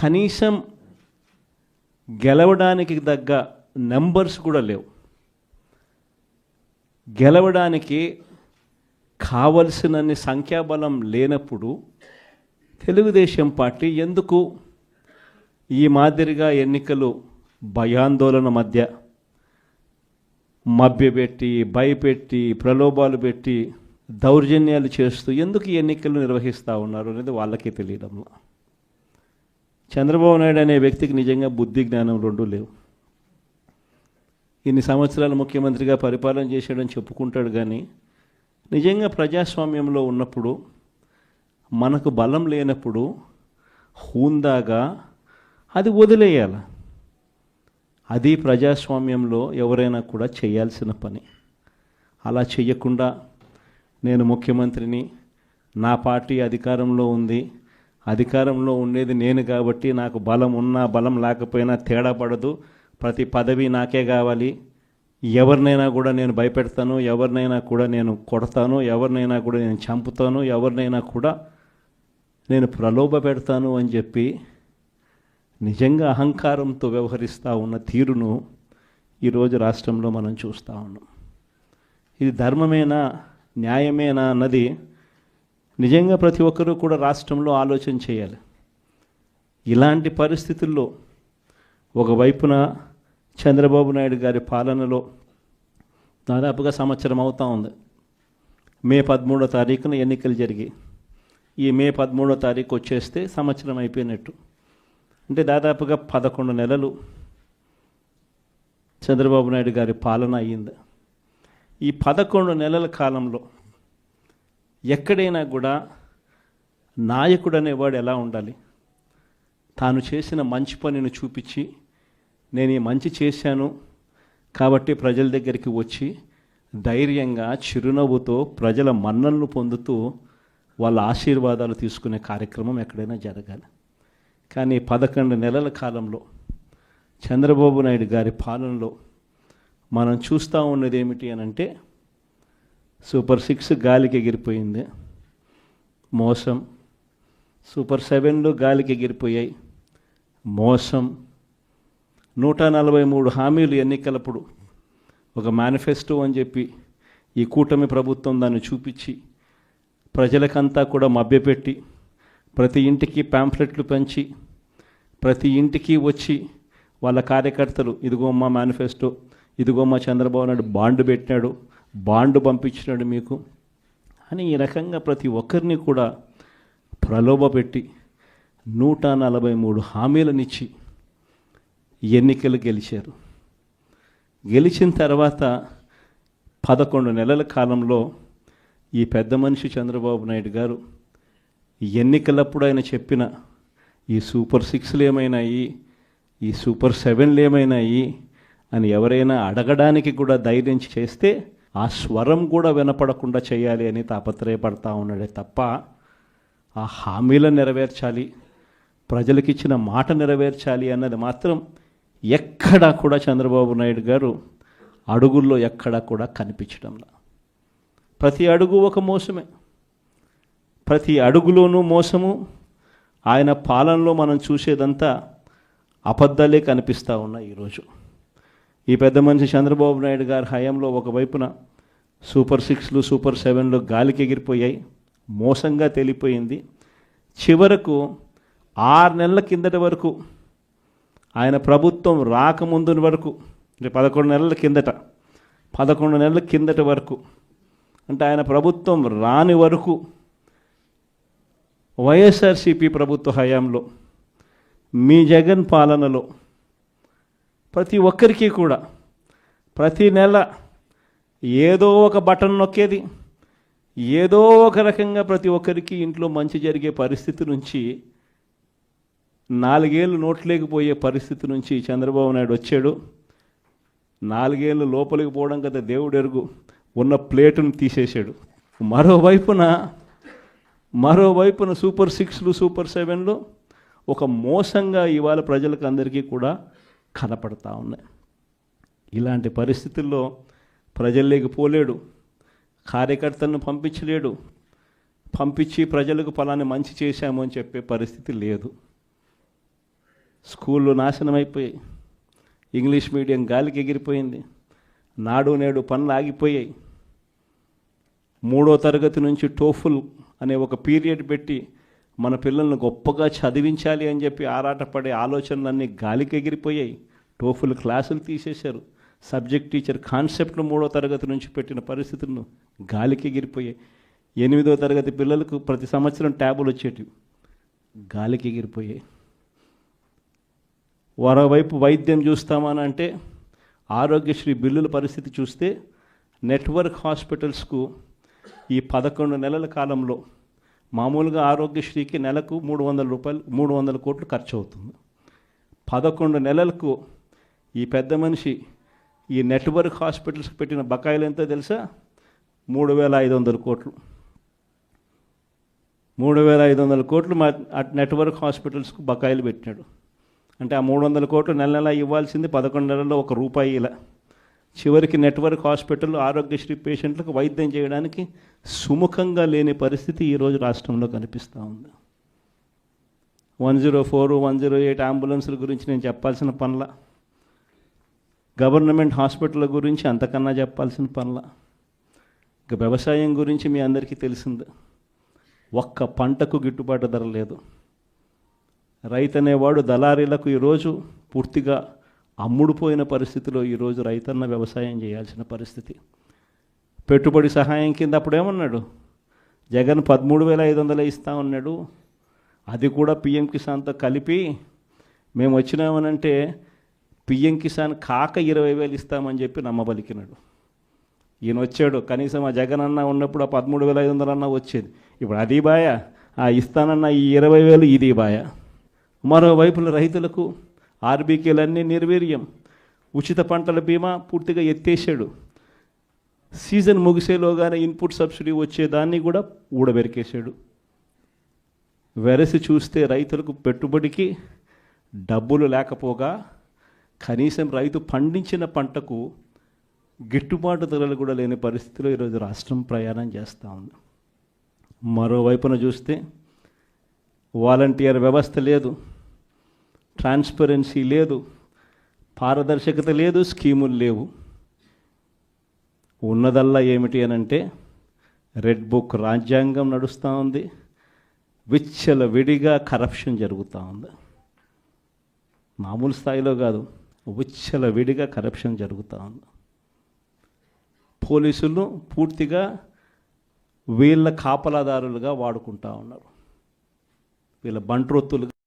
కనీసం గెలవడానికి తగ్గ నెంబర్స్ కూడా లేవు. గెలవడానికి కావలసినన్ని సంఖ్యాబలం లేనప్పుడు తెలుగుదేశం పార్టీ ఎందుకు ఈ మాదిరిగా ఎన్నికలు భయాందోళన మధ్య మభ్యపెట్టి భయపెట్టి ప్రలోభాలు పెట్టి దౌర్జన్యాలు చేస్తూ ఎందుకు ఈ ఎన్నికలు నిర్వహిస్తూ ఉన్నారు అనేది వాళ్ళకే తెలియడంలో చంద్రబాబు నాయుడు అనే వ్యక్తికి నిజంగా బుద్ధి జ్ఞానం రెండు లేవు. ఇన్ని సంవత్సరాలు ముఖ్యమంత్రిగా పరిపాలన చేశాడని చెప్పుకుంటాడు కానీ నిజంగా ప్రజాస్వామ్యంలో ఉన్నప్పుడు మనకు బలం లేనప్పుడు హూందాగా అది వదిలేయాలి. అది ప్రజాస్వామ్యంలో ఎవరైనా కూడా చేయాల్సిన పని. అలా చేయకుండా నేను ముఖ్యమంత్రిని నా పార్టీ అధికారంలో ఉంది అధికారంలో ఉండేది నేను కాబట్టి నాకు బలం ఉన్నా బలం లేకపోయినా తేడా పడదు. ప్రతి పదవి నాకే కావాలి. ఎవరినైనా కూడా నేను భయపెడతాను ఎవరినైనా కూడా నేను కొడతాను ఎవరినైనా కూడా నేను చంపుతాను ఎవరినైనా కూడా నేను ప్రలోభ పెడతాను అని చెప్పి నిజంగా అహంకారంతో వ్యవహరిస్తూ ఉన్న తీరును ఈరోజు రాష్ట్రంలో మనం చూస్తూ ఉన్నాం. ఇది ధర్మమేనా న్యాయమేనా అన్నది నిజంగా ప్రతి ఒక్కరూ కూడా రాష్ట్రంలో ఆలోచన చేయాలి. ఇలాంటి పరిస్థితుల్లో ఒకవైపున చంద్రబాబు నాయుడు గారి పాలనలో దాదాపుగా సంవత్సరం అవుతా ఉంది. మే పదమూడో తారీఖున ఎన్నికలు జరిగాయి ఈ మే పదమూడో తారీఖు వచ్చేస్తే సంవత్సరం అయిపోయినట్టు. అంటే దాదాపుగా పదకొండు నెలలు చంద్రబాబు నాయుడు గారి పాలన అయ్యింది. ఈ పదకొండు నెలల కాలంలో ఎక్కడైనా కూడా నాయకుడు అనేవాడు ఎలా ఉండాలి? తాను చేసిన మంచి పనిని చూపించి నేను ఈ మంచి చేశాను కాబట్టి ప్రజల దగ్గరికి వచ్చి ధైర్యంగా చిరునవ్వుతో ప్రజల మన్నలను పొందుతూ వాళ్ళ ఆశీర్వాదాలు తీసుకునే కార్యక్రమం ఎక్కడైనా జరగాలి. కానీ పదకొండు నెలల కాలంలో చంద్రబాబు నాయుడు గారి పాలనలో మనం చూస్తూ ఉన్నది ఏమిటి అని అంటే సూపర్ సిక్స్ గాలికి ఎగిరిపోయింది. మోసం. సూపర్ సెవెన్లు గాలికి ఎగిరిపోయాయి. మోసం. నూట నలభై మూడు హామీలు ఎన్నికలప్పుడు ఒక మేనిఫెస్టో అని చెప్పి ఈ కూటమి ప్రభుత్వం దాన్ని చూపించి ప్రజలకంతా కూడా మభ్యపెట్టి ప్రతి ఇంటికి ప్యాంఫ్లెట్లు పెంచి ప్రతి ఇంటికి వచ్చి వాళ్ళ కార్యకర్తలు ఇదిగో మా మేనిఫెస్టో ఇదిగో మా చంద్రబాబు నాయుడు బాండ్ పెట్టినాడు బాండ్ పంపించినాడు మీకు? అని ఈ రకంగా ప్రతి ఒక్కరిని కూడా ప్రలోభ పెట్టి నూట నలభై మూడు హామీలనిచ్చి ఎన్నికలు గెలిచారు. గెలిచిన తర్వాత పదకొండు నెలల కాలంలో ఈ పెద్ద మనిషి చంద్రబాబు నాయుడు గారు ఎన్నికలప్పుడు ఆయన చెప్పిన ఈ సూపర్ సిక్స్లు ఏమైనాయి ఈ సూపర్ సెవెన్లు ఏమైనాయి అని ఎవరైనా అడగడానికి కూడా ధైర్యం చేస్తే ఆ స్వరం కూడా వినపడకుండా చేయాలి అని తాపత్రయపడతా ఉన్నాడే తప్ప ఆ హామీలను నెరవేర్చాలి ప్రజలకిచ్చిన మాట నెరవేర్చాలి అన్నది మాత్రం ఎక్కడా కూడా చంద్రబాబు నాయుడు గారు అడుగుల్లో ఎక్కడా కూడా కనిపించడంలా ప్రతి అడుగు ఒక మోసమే. ప్రతి అడుగులోనూ మోసము. ఆయన పాలనలో మనం చూసేదంతా అబద్ధాలే కనిపిస్తూ ఉన్నాయి ఈరోజు. ఈ పెద్ద మనిషి చంద్రబాబు నాయుడు గారి హయాంలో ఒకవైపున సూపర్ సిక్స్లు సూపర్ సెవెన్లు గాలికి ఎగిరిపోయాయి మోసంగా తేలిపోయింది. చివరకు ఆరు నెలల కిందటి వరకు ఆయన ప్రభుత్వం రాకముందు వరకు అంటే పదకొండు నెలల కిందట పదకొండు నెలల కిందటి వరకు అంటే ఆయన ప్రభుత్వం రాని వరకు వైఎస్ఆర్సీపీ ప్రభుత్వ హయాంలో మీ జగన్ పాలనలో ప్రతి ఒక్కరికి కూడా ప్రతి నెల ఏదో ఒక బటన్ నొక్కేది ఏదో ఒక రకంగా ప్రతి ఒక్కరికి ఇంట్లో మంచి జరిగే పరిస్థితి నుంచి నాలుగేళ్ళు నోట్లేకపోయే పరిస్థితి నుంచి చంద్రబాబు నాయుడు వచ్చాడు. నాలుగేళ్ళు లోపలికి పోవడం కదా దేవుడు ఎరుగు. ఉన్న ప్లేటును తీసేశాడు. మరోవైపున మరోవైపున సూపర్ సిక్స్లు సూపర్ సెవెన్లు ఒక మోసంగా ఇవాళ ప్రజలకు అందరికీ కూడా కనపడతా ఉన్నాయి. ఇలాంటి పరిస్థితుల్లో ప్రజల్లోకి పోలేడు. కార్యకర్తలను పంపించలేడు. పంపించి ప్రజలకు ఫలాన్ని మంచి చేశాము అని చెప్పే పరిస్థితి లేదు. స్కూళ్ళు నాశనం అయిపోయాయి. ఇంగ్లీష్ మీడియం గాలికి ఎగిరిపోయింది. నాడు నేడు పనులు ఆగిపోయాయి. మూడో తరగతి నుంచి టోఫుల్ అనే ఒక పీరియడ్ పెట్టి మన పిల్లల్ని గొప్పగా చదివించాలి అని చెప్పి ఆరాటపడే ఆలోచనలన్నీ గాలికి ఎగిరిపోయాయి. టోఫుల్ క్లాసులు తీసేశారు. సబ్జెక్ట్ టీచర్ కాన్సెప్ట్ను మూడో తరగతి నుంచి పెట్టిన పరిస్థితులను గాలికి ఎగిరిపోయాయి. ఎనిమిదో తరగతి పిల్లలకు ప్రతి సంవత్సరం ట్యాబులు వచ్చేటివి. గాలికి ఎగిరిపోయాయి. మరోవైపు వైద్యం చూస్తామని అంటే ఆరోగ్యశ్రీ బిల్లుల పరిస్థితి చూస్తే నెట్వర్క్ హాస్పిటల్స్కు ఈ పదకొండు నెలల కాలంలో మామూలుగా ఆరోగ్యశ్రీకి నెలకు మూడు వందల రూపాయలు మూడు వందల కోట్లు ఖర్చు అవుతుంది పదకొండు నెలలకు ఈ పెద్ద మనిషి ఈ నెట్వర్క్ హాస్పిటల్స్కి పెట్టిన బకాయిలు ఎంతో తెలుసా? మూడు వేల ఐదు వందల కోట్లు. మూడు వేల ఐదు వందల కోట్లు మా నెట్వర్క్ హాస్పిటల్స్కు బకాయిలు పెట్టినాడు. అంటే ఆ మూడు వందల కోట్లు నెల నెల ఇవ్వాల్సింది పదకొండు నెలల్లో ఒక రూపాయి ఇలా. చివరికి నెట్వర్క్ హాస్పిటల్ ఆరోగ్యశ్రీ పేషెంట్లకు వైద్యం చేయడానికి సుముఖంగా లేని పరిస్థితి ఈరోజు రాష్ట్రంలో కనిపిస్తూ ఉంది. One zero four one zero eight అంబులెన్స్ల గురించి నేను చెప్పాల్సిన పనుల గవర్నమెంట్ హాస్పిటల్ గురించి అంతకన్నా చెప్పాల్సిన పనుల ఇక వ్యవసాయం గురించి మీ అందరికీ తెలిసింది. ఒక్క పంటకు గిట్టుబాటు ధర లేదు. రైతు అనేవాడు దళారీలకు ఈరోజు పూర్తిగా అమ్ముడుపోయిన పరిస్థితిలో ఈరోజు రైతన్న వ్యవసాయం చేయాల్సిన పరిస్థితి. పెట్టుబడి సహాయం కింద అప్పుడేమన్నాడు జగన్ పదమూడు వేల ఐదు వందలు ఇస్తా ఉన్నాడు అది కూడా పిఎం కిసాన్తో కలిపి మేము వచ్చినామనంటే పిఎం కిసాన్ కాక ఇరవై వేలు ఇస్తామని చెప్పి నమ్మబలికినాడు. ఈయన వచ్చాడు. కనీసం ఆ జగన్ అన్న ఉన్నప్పుడు ఆ పదమూడు వేల ఐదు వందలు అన్న వచ్చేది. ఇప్పుడు అది బాయ? ఆ ఇస్తానన్న ఈ ఇరవై వేలు ఇది బాయ? మరోవైపున రైతులకు ఆర్బీకేలన్నీ నిర్వీర్యం. ఉచిత పంటల బీమా పూర్తిగా ఎత్తేసాడు సీజన్ ముగిసేలోగానే ఇన్పుట్ సబ్సిడీ వచ్చేదాన్ని కూడా ఊడబెరికేశాడు. వెరసి చూస్తే రైతులకు పెట్టుబడికి డబ్బులు లేకపోగా కనీసం రైతు పండించిన పంటకు గిట్టుబాటు ధరలు కూడా లేని పరిస్థితిలో ఈరోజు రాష్ట్రం ప్రయాణం చేస్తూ ఉంది. మరోవైపున చూస్తే వాలంటీర్ వ్యవస్థ లేదు. ట్రాన్స్పరెన్సీ లేదు పారదర్శకత లేదు స్కీములు లేవు. ఉన్నదల్లా ఏమిటి అని అంటే రెడ్ బుక్ రాజ్యాంగం నడుస్తూ ఉంది విచ్చల విడిగా కరప్షన్ జరుగుతూ ఉంది. మామూలు స్థాయిలో కాదు విచ్చల విడిగా కరప్షన్ జరుగుతూ ఉంది. పోలీసులు పూర్తిగా వీళ్ళ కాపలాదారులుగా వాడుకుంటా ఉన్నారు. వీళ్ళ బంట్రొత్తులుగా